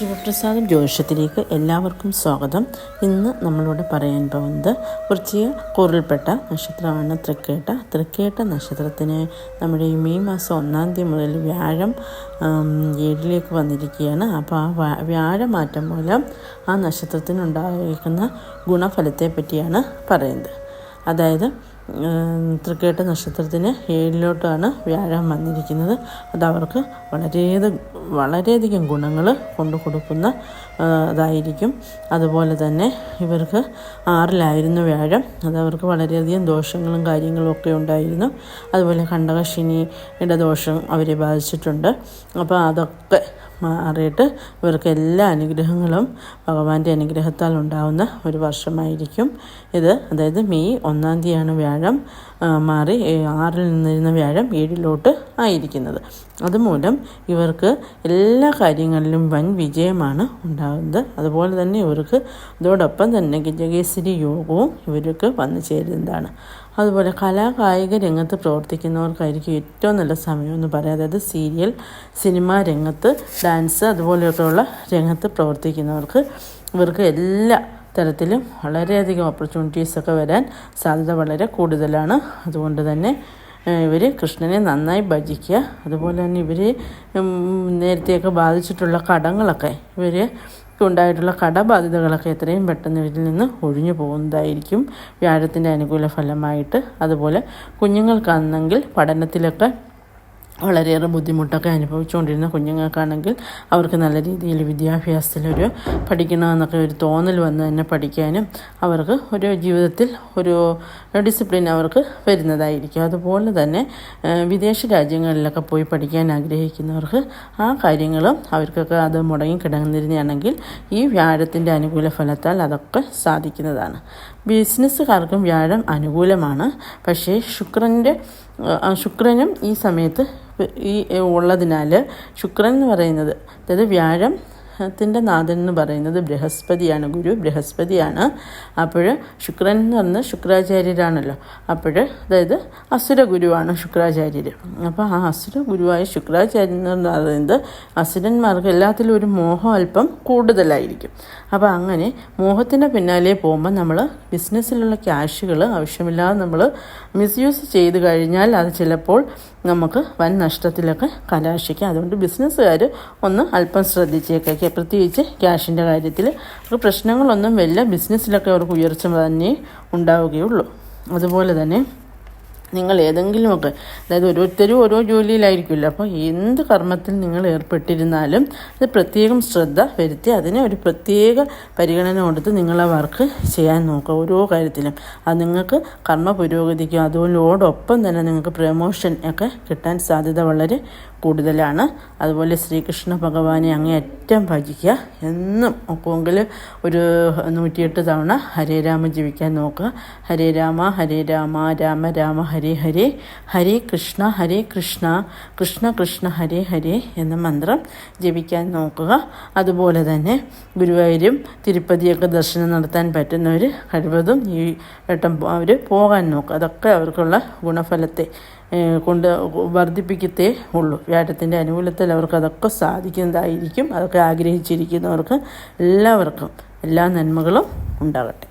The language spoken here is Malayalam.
ശിവപ്രസാദം ജ്യോതിഷത്തിലേക്ക് എല്ലാവർക്കും സ്വാഗതം. ഇന്ന് നമ്മളോട് പറയാൻ പോകുന്നത് കുറച്ച് കൂറിൽപ്പെട്ട നക്ഷത്രമാണ് തൃക്കേട്ട. തൃക്കേട്ട നക്ഷത്രത്തിന് നമ്മുടെ ഈ മെയ് മാസം ഒന്നാം തീയതി മുതൽ വ്യാഴം ഏഴിലേക്ക് വന്നിരിക്കുകയാണ്. അപ്പോൾ ആ വ്യാഴം മാറ്റം മൂലം ആ നക്ഷത്രത്തിനുണ്ടായിരിക്കുന്ന ഗുണഫലത്തെ പറ്റിയാണ് പറയുന്നത്. അതായത് തൃക്കേട്ട നക്ഷത്രത്തിന് ഏഴിലോട്ടാണ് വ്യാഴം വന്നിരിക്കുന്നത്. അത് അവർക്ക് വളരെയധികം ഗുണങ്ങൾ കൊണ്ടു കൊടുക്കുന്ന ഇതായിരിക്കും. അതുപോലെ തന്നെ ഇവർക്ക് ആറിലായിരുന്നു വ്യാഴം. അത് അവർക്ക് വളരെയധികം ദോഷങ്ങളും കാര്യങ്ങളും ഒക്കെ ഉണ്ടായിരുന്നു. അതുപോലെ കണ്ടകശിനിയുടെ ദോഷം അവരെ ബാധിച്ചിട്ടുണ്ട്. അപ്പോൾ അതൊക്കെ മാറിയിട്ട് ഇവർക്ക് എല്ലാ അനുഗ്രഹങ്ങളും ഭഗവാന്റെ അനുഗ്രഹത്താൽ ഉണ്ടാവുന്ന ഒരു വർഷമായിരിക്കും ഇത്. അതായത് മെയ് ഒന്നാം തീയതിയാണ് വ്യാഴം മാറി ആറിൽ നിന്നിരുന്ന വ്യാഴം ഏഴിലോട്ട് ആയിരിക്കുന്നത്. അതുമൂലം ഇവർക്ക് എല്ലാ കാര്യങ്ങളിലും വൻ വിജയമാണ് ഉണ്ടാകുന്നത്. അതുപോലെ തന്നെ ഇവർക്ക് അതോടൊപ്പം തന്നെ ഗജകേസരി യോഗവും ഇവർക്ക് വന്നു ചേരുന്നതാണ്. അതുപോലെ കലാ കായിക രംഗത്ത് പ്രവർത്തിക്കുന്നവർക്കായിരിക്കും ഏറ്റവും നല്ല സമയം എന്ന് പറയാം. അതായത് സീരിയൽ സിനിമ രംഗത്ത് ഡാൻസ് അതുപോലെയൊക്കെയുള്ള രംഗത്ത് പ്രവർത്തിക്കുന്നവർക്ക് ഇവർക്ക് എല്ലാ തരത്തിലും വളരെയധികം ഓപ്പർച്യൂണിറ്റീസൊക്കെ വരാൻ സാധ്യത വളരെ കൂടുതലാണ്. അതുകൊണ്ട് തന്നെ ഇവർ കൃഷ്ണനെ നന്നായി ഭജിക്കുക അതുപോലെ തന്നെ ഇവർ നേരത്തെയൊക്കെ ബാധിച്ചിട്ടുള്ള കടങ്ങളൊക്കെ ഇവർ ഉണ്ടായിട്ടുള്ള കടബാധ്യതകളൊക്കെ എത്രയും പെട്ടെന്ന് ഇതിൽ നിന്ന് ഒഴിഞ്ഞു പോകുന്നതായിരിക്കും വ്യാഴത്തിന്റെ അനുകൂല ഫലമായിട്ട്. അതുപോലെ കുഞ്ഞുങ്ങൾക്കാണെങ്കിൽ പഠനത്തിലൊക്കെ വളരെയേറെ ബുദ്ധിമുട്ടൊക്കെ അനുഭവിച്ചുകൊണ്ടിരുന്ന കുഞ്ഞുങ്ങൾക്കാണെങ്കിൽ അവർക്ക് നല്ല രീതിയിൽ വിദ്യാഭ്യാസത്തിലൊരു പഠിക്കണമെന്നൊക്കെ ഒരു തോന്നൽ വന്ന് തന്നെ പഠിക്കാനും അവർക്ക് ഒരു ജീവിതത്തിൽ ഒരു ഡിസിപ്ലിൻ അവർക്ക് വരുന്നതായിരിക്കും. അതുപോലെ തന്നെ വിദേശ രാജ്യങ്ങളിലൊക്കെ പോയി പഠിക്കാൻ ആഗ്രഹിക്കുന്നവർക്ക് ആ കാര്യങ്ങളും അവർക്കൊക്കെ അത് മുടങ്ങി കിടന്നിരുന്നതാണെങ്കിൽ ഈ വ്യാഴത്തിന്റെ അനുകൂല ഫലത്താൽ അതൊക്കെ സാധിക്കുന്നതാണ്. ബിസിനസ്സുകാർക്കും വ്യാഴം അനുകൂലമാണ്. പക്ഷേ ശുക്രന്റെ ശുക്രനും ഈ സമയത്ത് ഈ ഉള്ളതിനാൽ ശുക്രൻ എന്ന് പറയുന്നത് അതായത് വ്യാഴം ത്തിന്റെ നാഥൻ എന്ന് പറയുന്നത് ബൃഹസ്പതിയാണ് ഗുരു ബൃഹസ്പതിയാണ്. അപ്പോൾ ശുക്രൻ എന്ന് പറഞ്ഞാൽ ശുക്രാചാര്യരാണല്ലോ. അപ്പോൾ അതായത് അസുര ഗുരുവാണ് ശുക്രാചാര്യർ. അപ്പോൾ ആ അസുര ഗുരുവായ ശുക്രാചാര്യൻ എന്ന് പറയുന്നത് അസുരന്മാർക്ക് എല്ലാത്തിലും ഒരു മോഹം അല്പം കൂടുതലായിരിക്കും. അപ്പോൾ അങ്ങനെ മോഹത്തിന്റെ പിന്നാലെ പോകുമ്പോൾ നമ്മൾ ബിസിനസ്സിലുള്ള ക്യാഷുകൾ ആവശ്യമില്ലാതെ നമ്മൾ മിസ്യൂസ് ചെയ്ത് കഴിഞ്ഞാൽ അത് ചിലപ്പോൾ നമുക്ക് വൻ നഷ്ടത്തിലൊക്കെ കലാശിക്കാം. അതുകൊണ്ട് ബിസിനസ്സുകാർ ഒന്ന് അല്പം ശ്രദ്ധിച്ചേക്കൊക്കെ പ്രത്യേകിച്ച് ക്യാഷിന്റെ കാര്യത്തിൽ. അവർക്ക് പ്രശ്നങ്ങളൊന്നും വരില്ല. ബിസിനസ്സിലൊക്കെ അവർക്ക് ഉയർച്ച തന്നെ ഉണ്ടാവുകയുള്ളൂ. അതുപോലെ തന്നെ നിങ്ങൾ ഏതെങ്കിലുമൊക്കെ അതായത് ഓരോരുത്തരും ഓരോ ജോലിയിലായിരിക്കുമല്ലോ. അപ്പോൾ എന്ത് കർമ്മത്തിൽ നിങ്ങൾ ഏർപ്പെട്ടിരുന്നാലും അത് പ്രത്യേകം ശ്രദ്ധ വരുത്തി അതിനെ ഒരു പ്രത്യേക പരിഗണന കൊടുത്ത് നിങ്ങൾ ആ വർക്ക് ചെയ്യാൻ നോക്കുക. ഓരോ കാര്യത്തിലും. അത് നിങ്ങൾക്ക് കർമ്മ പുരോഗതിക്കും അതോടൊപ്പം തന്നെ നിങ്ങൾക്ക് പ്രമോഷൻ ഒക്കെ കിട്ടാൻ സാധ്യത വളരെ കൂടുതലാണ്. അതുപോലെ ശ്രീകൃഷ്ണ ഭഗവാനെ അങ്ങേയറ്റം ഭജിക്കുക. എന്നും ഒക്കെങ്കിൽ ഒരു നൂറ്റിയെട്ട് തവണ ഹരേ രാമ ജീവിക്കാൻ നോക്കുക. ഹരേ രാമ ഹരേ രാമ രാമ രാമ ഹരേ ഹരേ. ഹരേ കൃഷ്ണ ഹരേ കൃഷ്ണ. കൃഷ്ണ കൃഷ്ണ ഹരേ ഹരേ എന്ന മന്ത്രം ജപിക്കാൻ നോക്കുക. അതുപോലെ തന്നെ ഗുരുവായൂരും തിരുപ്പതിയൊക്കെ ദർശനം നടത്താൻ പറ്റുന്നവർ കഴിവതും ഈ വട്ടം അവർ പോകാൻ നോക്കുക. അതൊക്കെ അവർക്കുള്ള ഗുണഫലത്തെ കൊണ്ട് വർദ്ധിപ്പിക്കത്തേ ഉള്ളൂ. വ്യാഴത്തിന്റെ അനുകൂലത്തിൽ അവർക്ക് അതൊക്കെ സാധിക്കുന്നതായിരിക്കും. അതൊക്കെ ആഗ്രഹിച്ചിരിക്കുന്നവർക്ക് എല്ലാവർക്കും എല്ലാ നന്മകളും ഉണ്ടാകട്ടെ.